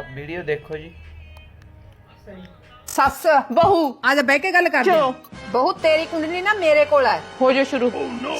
ਆਪ ਵੀਡੀਓ ਦੇਖੋ ਜੀ ਸੱਸ ਬਹੂ ਆ ਜਾ ਬਹਿ ਕੇ ਗੱਲ ਕਰਦੇ ਚਲੋ। ਬਹੁਤ ਤੇਰੀ ਕੁੰਡਲੀ ਨਾ ਮੇਰੇ ਕੋਲ ਹੈ ਹੋ ਜਾ ਸ਼ੁਰੂ।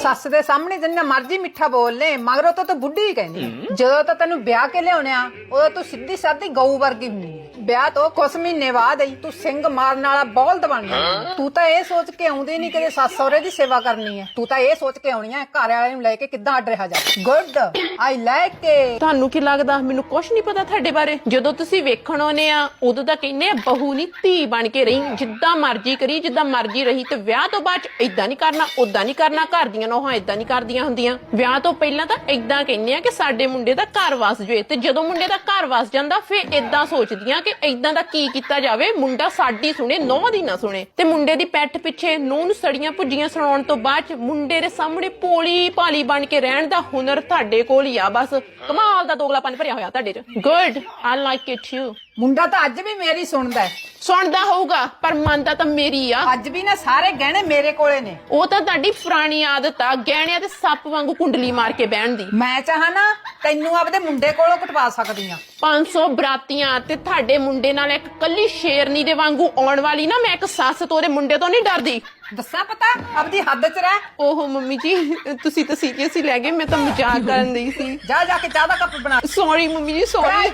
ਸੱਸ ਦੇ ਸਾਹਮਣੇ ਜਿੰਨਾ ਮਰਜ਼ੀ ਮਿੱਠਾ ਬੋਲ ਲੈ ਮਗਰੋਂ ਤਾਂ ਤੂੰ ਬੁੱਢੀ ਹੀ ਕਹਿੰਦੀ। ਜਦੋਂ ਤਾਂ ਤੈਨੂੰ ਵਿਆਹ ਕੇ ਲਿਆਉਣਿਆ ਉਦੋਂ ਤੂੰ ਸਿੱਧੀ ਸਾਦੀ ਗਊ ਵਰਗੀ ਹੁੰਦੀ ਹੈ ਵਿਆਹ ਤੋਂ ਕੁਝ ਮਹੀਨੇ ਬਾਅਦ ਹੀ ਤੂੰ ਸਿੰਘ ਮਾਰਨ ਵਾਲਾ ਬੌਲਦ ਬਣ ਜਾਣਾ ਤੂੰ ਤਾਂ ਇਹ ਸੋਚ ਕੇ ਆਉਂਦੀ ਨਹੀਂ ਕਿ ਸੱਸ ਸਹੁਰੇ ਦੀ ਸੇਵਾ ਕਰਨੀ ਹੈ ਤੂੰ ਤਾਂ ਇਹ ਸੋਚ ਕੇ ਆਉਣੀ ਹੈ ਘਰ ਵਾਲੇ ਨੂੰ ਲੈ ਕੇ ਕਿੱਦਾਂ ਅੱਡ ਰਿਹਾ ਜਾ। ਗੁੱਡ ਆਈ ਲਾਈਕ ਇਟ ਤੁਹਾਨੂੰ ਕੀ ਲੱਗਦਾ? ਮੈਨੂੰ ਕੁਝ ਨਹੀਂ ਪਤਾ ਤੁਹਾਡੇ ਬਾਰੇ। ਜਦੋਂ ਤੁਸੀਂ ਵੇਖਣ ਆਉਨੇ ਆ ਉਦੋਂ ਤਾਂ ਕਹਿੰਦੇ ਆ ਬਹੂ ਨਹੀਂ ਧੀ ਬਣ ਕੇ ਰਹੀ ਜਿੱਦਾਂ ਮਰਜ਼ੀ ਕਰੀ ਜਿੱਦਾਂ ਮਰਜ਼ੀ ਰਹੀ। ਤੇ ਵਿਆਹ ਤੋਂ ਬਾਅਦ ਇਦਾਂ ਨਹੀਂ ਕਰਨਾ ਉਦਾਂ ਨਹੀਂ ਕਰਨਾ, ਘਰ ਦੀਆਂ ਨੋਹਾਂ ਇਦਾਂ ਨਹੀਂ ਕਰਦੀਆਂ ਹੁੰਦੀਆਂ। ਵਿਆਹ ਤੋਂ ਪਹਿਲਾਂ ਤਾਂ ਇਦਾਂ ਕਹਿੰਦੇ ਆ ਕਿ ਸਾਡੇ ਮੁੰਡੇ ਦਾ ਘਰ ਵਸ ਜਾਏ ਤੇ ਜਦੋਂ ਮੁੰਡੇ ਦਾ ਘਰ ਵਸ ਜਾਂਦਾ, ਫਿਰ ਇਦਾਂ ਸੋਚਦੀਆਂ ਕਿ ਇਦਾਂ ਦਾ ਕੀ ਕੀਤਾ ਜਾਵੇ, ਮੁੰਡਾ ਸਾਡੀ ਸੁਣੇ ਨੌਂ ਦੀ ਨਾ ਸੁਣੇ। ਤੇ ਮੁੰਡੇ ਦੀ ਪੈਠ ਪਿੱਛੇ ਨੂੰਹ ਨੂੰ ਸੜੀਆਂ ਭੁੱਜੀਆਂ ਸੁਣਾਉਣ ਤੋਂ ਬਾਅਦ 'ਚ ਮੁੰਡੇ ਦੇ ਸਾਹਮਣੇ ਭੋਲੀ ਭਾਲੀ ਬਣ ਕੇ ਰਹਿਣ ਦਾ ਹੁਨਰ ਤੁਹਾਡੇ ਕੋਲ ਹੀ ਆ ਬਸ। ਕਮਾਲ ਦਾ ਦੋਗਲਾਪਨ ਭਰਿਆ ਹੋਇਆ ਤੁਹਾਡੇ 'ਚ। Good I like it you ਮੁੰਡਾ ਤਾਂ ਅੱਜ ਵੀ ਮੇਰੀ ਸੁਣਦਾ ਹੈ। ਸੁਣਦਾ ਹੋਊਗਾ ਪਰ ਮੰਨਦਾ ਤਾਂ ਮੇਰੀ ਆ। ਅੱਜ ਵੀ ਨਾ ਸਾਰੇ ਗਹਿਣੇ ਮੇਰੇ ਕੋਲੇ ਨੇ। ਉਹ ਤਾਂ ਤੁਹਾਡੀ ਪੁਰਾਣੀ ਆਦਤ ਆ ਗਹਿਣਿਆਂ ਤੇ ਸੱਪ ਵਾਂਗੂ ਕੁੰਡਲੀ ਮਾਰ ਕੇ ਬਹਿਣ ਦੀ। ਮੈਂ ਚਾਹਾਂ ਨਾ ਤੈਨੂੰ ਆਪਦੇ ਮੁੰਡੇ ਕੋਲੋਂ ਕਟਵਾ ਸਕਦੀ ਆ 500 ਬਰਾਤੀਆਂ ਤੇ ਤੁਹਾਡੇ ਮੁੰਡੇ ਨਾਲ ਇੱਕ ਕੱਲੀ ਸ਼ੇਰਨੀ ਦੇ ਵਾਂਗੂ ਆਉਣ ਵਾਲੀ ਨਾ ਮੈਂ ਇੱਕ ਸੱਸ ਤੋਂ ਉਹਦੇ ਮੁੰਡੇ ਤੋਂ ਨਹੀਂ ਡਰਦੀ। ਦੱਸਾਂ ਪਤਾ? ਆਪਦੀ ਹੱਦ 'ਚ ਰਹਿ। ਓਹੋ ਮੰਮੀ ਜੀ ਤੁਸੀਂ ਤਾਂ ਸੀਰੀਅਸ ਹੀ ਲੈ ਗਏ ਮੈਂ ਤਾਂ ਮਜ਼ਾਕ ਕਰਨ ਦੀ ਸੀ। ਜਾ ਜਾ ਕੇ ਚਾਹ ਦਾ ਕੱਪ ਬਣਾ। Sorry mummy ji sorry